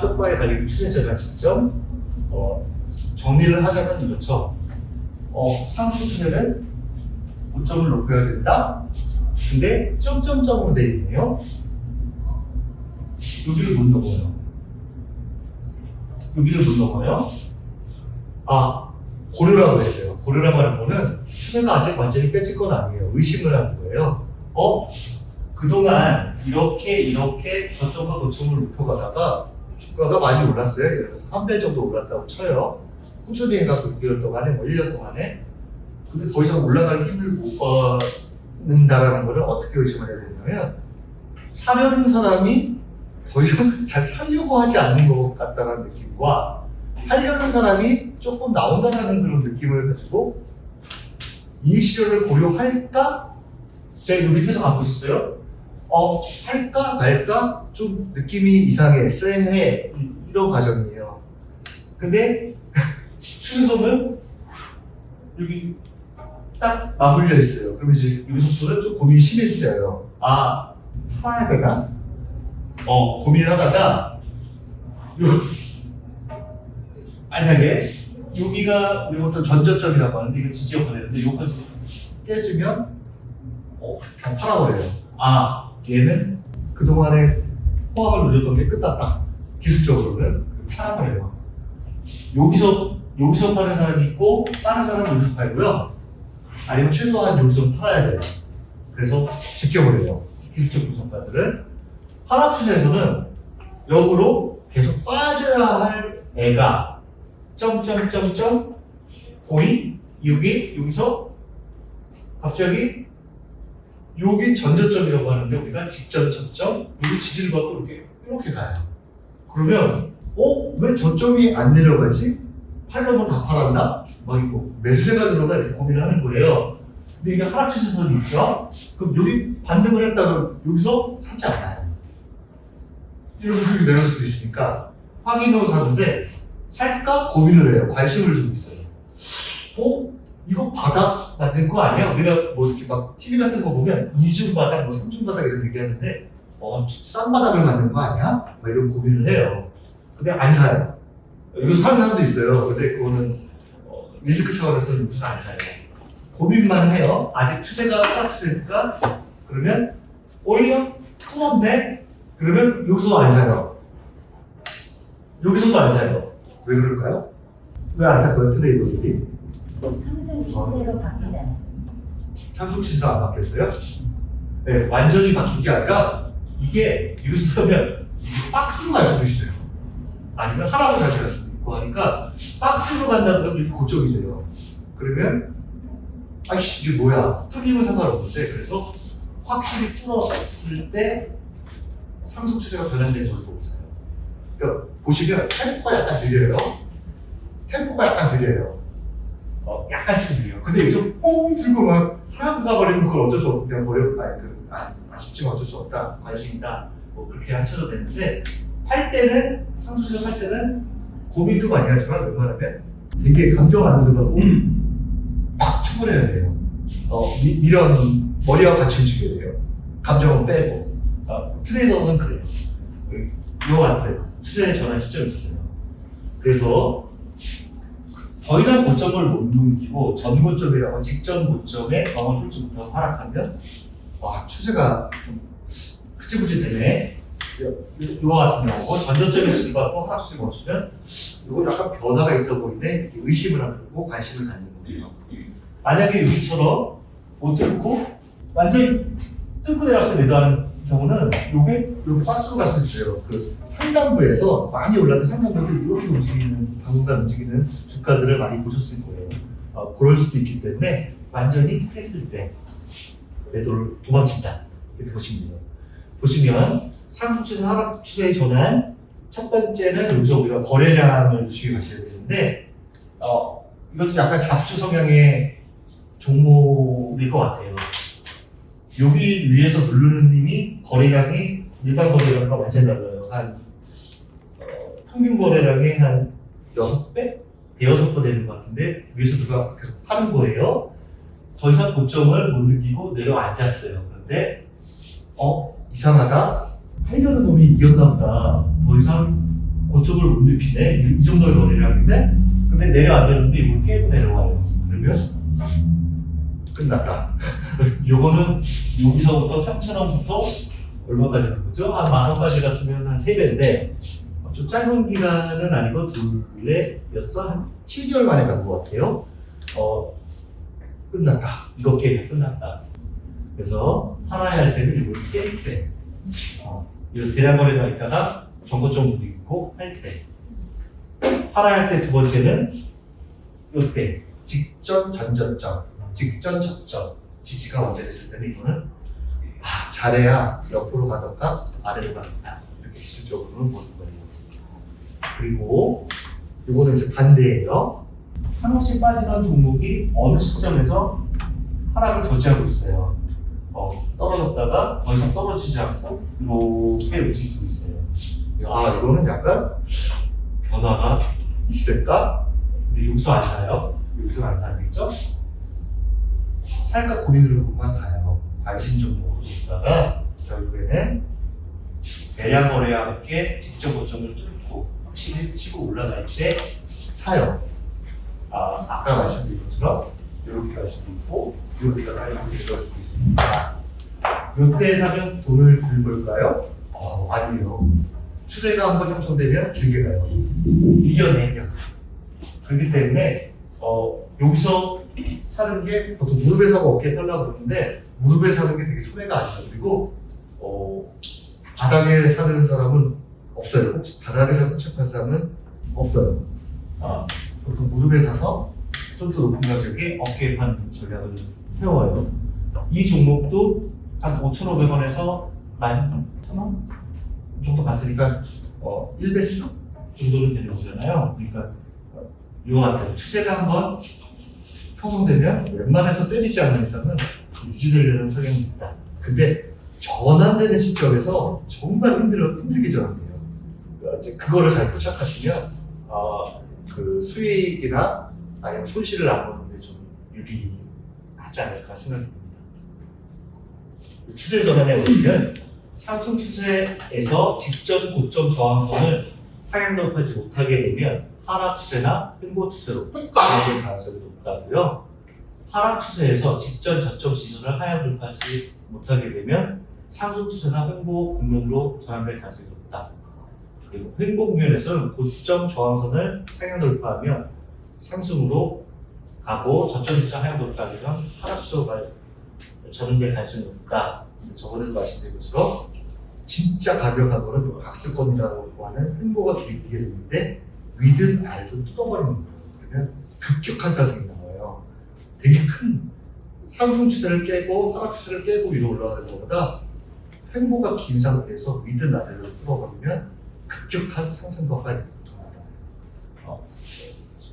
쪽과의 관리 추세제가 시점 어, 정리를 하자면 이렇죠. 어, 상승 추세는 고점을 높여야 된다. 근데 점점점으로 되어 있네요. 여기를 못 넘어요. 여기를 못 넘어요. 아, 고르라고 했어요. 고르라고 하는 거는 추세가 아직 완전히 깨질 건 아니에요. 의심을 하는 거예요. 어? 그동안 이렇게 이렇게 저점과 고점을 높여가다가 주가가 많이 올랐어요. 예를 들어서 한 배 정도 올랐다고 쳐요. 꾸준히 해갖고 6개월 동안에 뭐 1년 동안에 근데 더 이상 올라갈 힘을 못 받는다라는 거를 어떻게 의심을 해야 되냐면 사려는 사람이 더 이상 잘 살려고 하지 않는 것 같다는 느낌과 하려는 사람이 조금 나온다는 그런 느낌을 가지고 이익 실현을 고려할까? 제가 이 밑에서 갖고 있었어요. 어, 할까 말까? 좀 느낌이 이상해, 쎄해 이- 이런 과정이에요. 근데 추세선은 여기 딱 맞물려 있어요. 그러면 이제 여기서부터는 좀 고민이 심해지져요. 아, 팔아야 되나? 어, 고민을 하다가 요 만약에 여기가 이것도 전저점이라고 하는데 이거 지지역가 되는데 요거 깨지면 어, 그냥 팔아버려요. 아, 얘는 그동안에 포함을 누렸던 게 끝났다. 기술적으로는 팔아버려요. 여기서 여기서 파는 사람이 있고 다른 사람은 여기서 팔고요. 아니면 최소한 여기서 팔아야 돼요. 그래서 지켜버려요. 기술적 분석가들은 하락 추세에서는 역으로 계속 빠져야 할 애가 점점점점 보이 여기 여기서 갑자기 여기 전저점이라고 하는데 우리가 직전 저점 여기 지지를 받고 이렇게 이렇게 가요. 그러면 어? 왜 저점이 안 내려가지? 팔려면 다 팔았나? 막 이거 매수세가 들어가 이렇게 고민을 하는 거예요. 근데 이게 하락 추세선이 있죠? 그럼 여기 반등을 했다가 여기서 사지 않아요. 이렇게 이렇게 내릴 수도 있으니까 확인으로 사는데 살까 고민을 해요. 관심을 두고 있어요. 어? 이거 바닥 만든 거 아니야? 우리가 뭐 이렇게 막 TV 같은 거 보면 이중 바닥, 뭐 삼중 바닥 이런 얘기하는데 어, 싼 바닥을 만든 거 아니야? 막 이런 고민을 해요. 근데 안 사요. 여기서 사는 사람도 있어요. 근데 그거는 어, 리스크 차원에서 여기서 안 사요. 고민만 해요. 아직 추세가 하락 추세니까 그러면 오히려 뚫었네? 그러면 여기서 안 사요. 여기서도 안 사요. 왜 그럴까요? 왜 안 살 거예요, 트레이더들이? 상승 추세로 바뀌지 않았습니다. 상승 추세가 안 바뀌었어요? 네, 완전히 바뀐 게 아니라 이게 이게 박스로 갈 수도 있어요. 아니면 하락으로 다시 갈 수도 있고 하니까 박스로 간다는 건 이게 고점이 돼요. 그러면 아이씨 이게 뭐야? 뚫리면 상관없는데 그래서 확실히 뚫었을 때 상승 추세가 변환된 걸 보고 있어요. 그러니까 보시면 템포가 약간 느려요. 템포가 약간 느려요. 어, 약간씩 느려요. 근데 여기서 뽕 들고 막 사람 가버리면 그걸 어쩔 수 없고 그냥 버려. 아니, 그, 아, 아쉽지만 어쩔 수 없다. 관심이다. 뭐 그렇게 하셔도 되는데 팔 때는 상수를 팔 때는 고민도 많이 하지만 웬만하면 되게 감정 안 들어가고 막 쳐버려야 돼요. 어, 미, 미련 머리와 같이 움직여야 돼요. 감정은 빼고. 어, 트레이더는 그래요. 요한테 투자의 전환 시점이 있어요. 그래서 더 이상 고점을 못 넘기고 전 고점이라고 직전 고점에 경험 통증부터 하락하면 와 추세가 좀 흐지부지 되네. 요와 같은 경우 전저점에 지받고 하락 추세 멈추면 요거 약간 변화가 있어 보이는데 의심을 하고 관심을 갖는 거예요. 만약에 여기처럼 못 뚫고 완전히 뚫고 내려서 매도하는 경우는 요게 요게 박스로 갔을 때요. 그 상단부에서 많이 올랐는데 상단부에서 이렇게 움직이는 당분간 움직이는 주가들을 많이 보셨을 거예요. 어, 그럴 수도 있기 때문에 완전히 했을 때 매도를 도망친다 이렇게 보시면. 보시면 상승 추세 하락 추세의 전환 첫 번째는 여기서 우리가 거래량을 주시게 가셔야 되는데 어, 이것도 약간 잡주 성향의 종목일 것 같아요. 여기 위에서 누르는 힘이 거래량이 일반 거래량과 완전 달라요. 한 어, 평균 거래량의 한 6배? 대여섯 배 되는 것 같은데 위에서 누가 계속 파는 거예요. 더 이상 고점을 못 느끼고 내려앉았어요. 그런데 어 이상하다. 팔려는 놈이 이겼나 보다. 더 이상 고점을 못 눕히네. 이, 이 정도의 거리라는데, 근데 내려앉았는데 이걸 깨고 내려와요. 그러면 끝났다. 요거는 여기서부터 3,000원부터 얼마까지 하는 거죠? 한 만 원까지 갔으면 한 3배인데, 좀 짧은 기간은 아니고 여섯 한 7개월 만에 간 것 같아요. 어, 끝났다. 이거 게임이 끝났다. 그래서 팔아야 할 때는 이걸 깰 때, 어, 이 대량거래가 있다가 정거점도 있고 할 때, 팔아야 할 때 두 번째는 이때 직전 전저점, 직전 저점 지지가 완전했을 때는 이거는 아, 잘해야 옆으로 가던가 아래로 가던가 이렇게 기술적으로는 보는 거예요. 그리고 이거는 이제 반대예요. 한없이 빠지던 종목이 어느 시점에서 하락을 저지하고 있어요. 어, 떨어졌다가 더 이상 떨어지지 않고 이렇게 움직이고 있어요. 아 이거는 약간 변화가 있을까? 근데 여기서 안 사요. 여기서 안 사겠죠? 살까 고민으로 보면 가요. 관심 종목으로 보다가 결국에는 대량 거래와 함께 직접 고점을 뚫고 확실히 치고 올라갈 때 사요. 아, 아까 말씀드린 것처럼 이렇게 갈 수도 있고 이렇게 갈 수도 있습니다. 이때 사면 돈을 덜 벌까요? 어, 아니에요. 추세가 한번 형성되면 길게 가요. 이겨내요. 그렇기 때문에 어, 여기서 사는 게 보통 무릎에 사고 어깨에 팔라고 그러는데 무릎에 사는 게 되게 손해가 아니에요. 그리고 어, 바닥에 사는 사람은 없어요. 바닥에 사고 책판 사람은 없어요. 아, 보통 무릎에 사서 좀 더 높은 가격에 어깨에 파는 전략을 세워요. 이 종목도 한 5,500원에서 11,000원 정도 갔으니까 어, 1배수 정도는 되는 거잖아요. 그러니까 어, 이와 같은 추세가 한번 형성되면 웬만해서 때리지 않는 이상은 유지되려는 성향이 있다. 근데 전환되는 시점에서 정말 힘들어 힘들게 전환돼요. 그러니까 이제 그거를 잘 포착하시면 어, 그 수익이나 아니면 손실을 안 보는데 좀 유리하지 않을까 생각됩니다. 추세 전환에 오시면 상승 추세에서 직전 고점 저항선을 상향 돌파하지 못하게 되면 하락 추세나 횡보 추세로 가게 가능성이 높다고요. 하락 추세에서 직전 저점 시선을 하향 돌파하지 못하게 되면 상승 추세나 횡보 국면으로 전환될 가능성이 높다. 그리고 횡보 국면에서는 고점 저항선을 상향 돌파하면 상승으로 가고 저점 시선 하향 돌파하면 하락 추세로 갈 전환될 가능성이 높다. 저번에도 말씀드린 것처럼 진짜 가격한 거는 박스권이라고 하는 횡보가 길게 되는데 위든 아래도 뜯어버리는 거예요. 그러면 급격한 상승이 나와요. 되게 큰 상승 추세를 깨고 하락 추세를 깨고 위로 올라가는 것보다 횡보가 긴 상태에서 위든 아래로 뚫어버리면 급격한 상승과 하락이 보통하다. 어,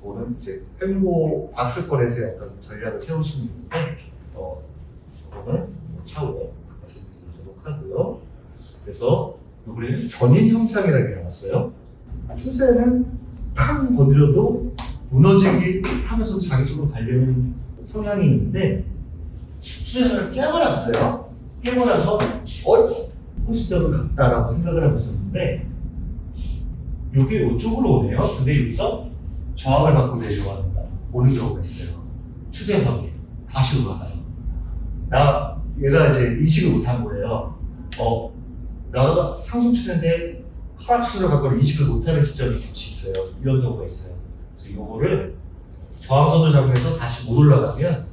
그거는 이제 횡보 박스권에서의 어떤 전략을 세우시는 건데 어, 그거는 차후에 말씀드리도록 하고요. 그래서 이번에는 견인 형상이라는 게 나왔어요. 추세는 탕 건드려도 무너지기 하면서 자기 쪽으로 가려는 성향이 있는데 추세선을 깨버렸어요. 깨버려서 어? 호시적으로 갔다라고 생각을 하고 있었는데 이게 이쪽으로 오네요. 근데 여기서 저항을 받고 내려가는 오는 경우가 있어요. 추세선이 다시 올라가요. 나 얘가 이제 인식을 못한 거예요. 어, 나가 상승 추세인데 하락 추세로 갖고 인식을 못하는 시점이 잠시 있어요. 이런 경우가 있어요. 그래서 요거를 저항선을 잡으면서 다시 못 올라가면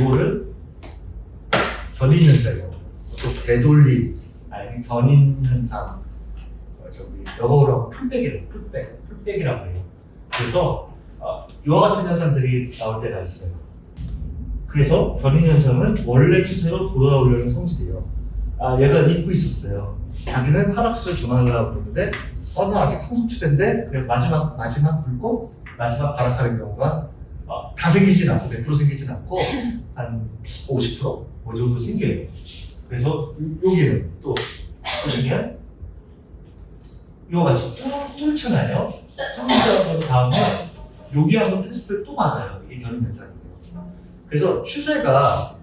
요거를 견인 현상이에요. 또 되돌림 아니면 견인 현상. 어, 저기 영어로 하면 풀백이래요. 풀백, 풀백이라고 해요. 그래서 어, 이와 같은 현상들이 나올 때가 있어요. 그래서 견인 현상은 원래 추세로 돌아오려는 성질이에요. 아, 얘가 잊고 있었어요. 자기는 하락 추세 전환하려고 그러는데, 어, 나 아직 상승 추세인데, 그냥 마지막, 마지막 불고, 마지막 하락하는 경우가 어, 다 생기진 않고, 100% 생기진 않고, 한 50%? 뭐 정도 생겨요. 그래서 요- 여기는 또 보시면, 이거 같이 뚫, 뚫잖아요. 뚫는 다음에, 여기 한번 테스트를 또 받아요. 이게 견인 현상이에요. 그래서 추세가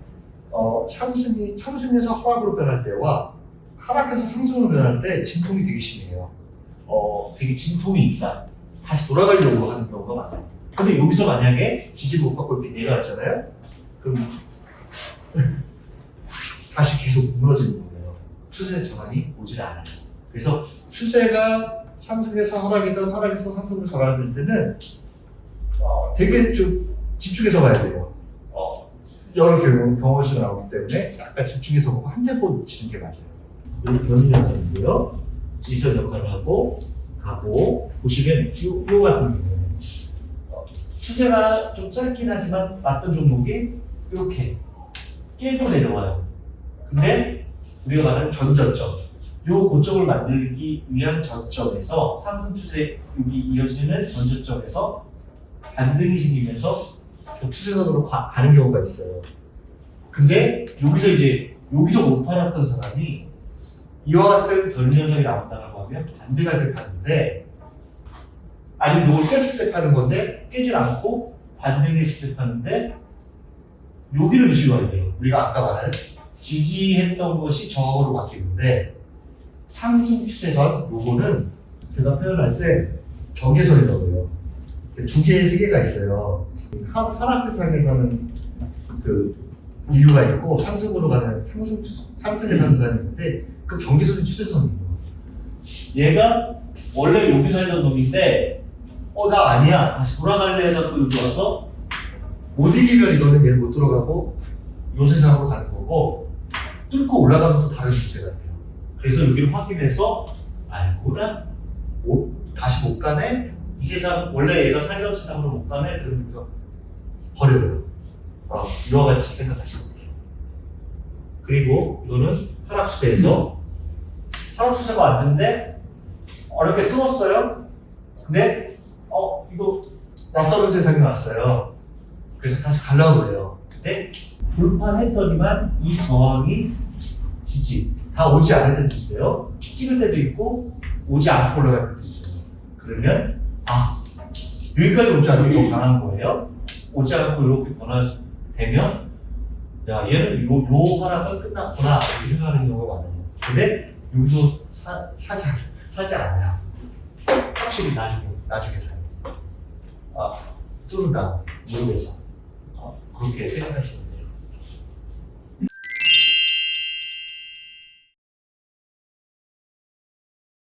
어, 상승이 상승에서 하락으로 변할 때와 하락해서 상승으로 변할 때 진통이 되게 심해요. 어, 되게 진통이 있다. 다시 돌아가려고 하는 경우가 많아요. 근데 여기서 만약에 지지를 못 받고 이렇게 내려왔잖아요? 그럼 다시 계속 무너지는 거예요. 추세 전환이 오질 않아요. 그래서 추세가 상승해서 하락이든 하락해서 상승으로 전환될 때는 어, 되게 좀 집중해서 봐야 돼요. 어, 여러 경우 경험수 나오기 때문에 약간 집중해서 보고 한 템포 놓치는 게 맞아요. 여기 변이 현상인데요. 지선 역할을 하고 가고 보시면 요, 요 같은 경우는 어, 추세가 좀 짧긴 하지만 맞던 종목이 이렇게 깨고 내려와요. 근데 우리가 말하는 전저점 요 고점을 만들기 위한 저점에서 상승 추세 여기 이어지는 전저점에서 반등이 생기면서 또 추세선으로 가, 가는 경우가 있어요. 근데 여기서 이제 여기서 못 팔았던 사람이 이와 같은 변현상이 나온다고 하면 때 파는데 아니면 이걸 깼을 때 파는 건데 깨질 않고 반등했을 때 파는데 여기를 유심해야 돼요. 우리가 아까 말한 지지했던 것이 저항으로 바뀌는데 상승 추세선 요거는 제가 표현할 때 경계선이라고 해요. 두 개의 세계가 있어요. 하, 하락 세상에서는 그 이유가 있고 상승으로 가는 상승 사는 사람이 있는데 그 경계선이 추세선이에요. 얘가 원래 여기서 했던 놈인데 어 나 아니야 다시 돌아갈래 해갖고 여기 와서 못 이기면 이거는 얘를 못 들어가고 요 세상으로 가는 거고 뚫고 올라가면 또 다른 문제가 돼요. 그래서 여기를 확인해서 알고나 못, 다시 못 가네 이 세상 원래 얘가 살던 세상으로 못 가네 그러면서 버려요. 어, 이와 같이 생각하시면 돼요. 그리고 이거는 하락 추세에서 추세가 왔는데 어렵게 뚫었어요. 근데 어 이거 낯설은 세상이 왔어요. 그래서 다시 가려고 그래요. 근데 돌파했더니만 이 저항이 지지 다 오지 않을 때도 있어요. 찍을 때도 있고 오지 않고 올라갈 때도 있어요. 그러면 아 여기까지 오지 않으면 더 강한 거예요. 오지 않고 이렇게 변화되면 야 얘는 요, 요 하락은 끝났구나 이렇게 생각하는 경우가 많아요. 근데 여기서 사, 사지 않- 사지 않아요. 확실히 나중에 나중에 사요. 아 뚫는다 모르겠어. 어, 그렇게 생각하시면.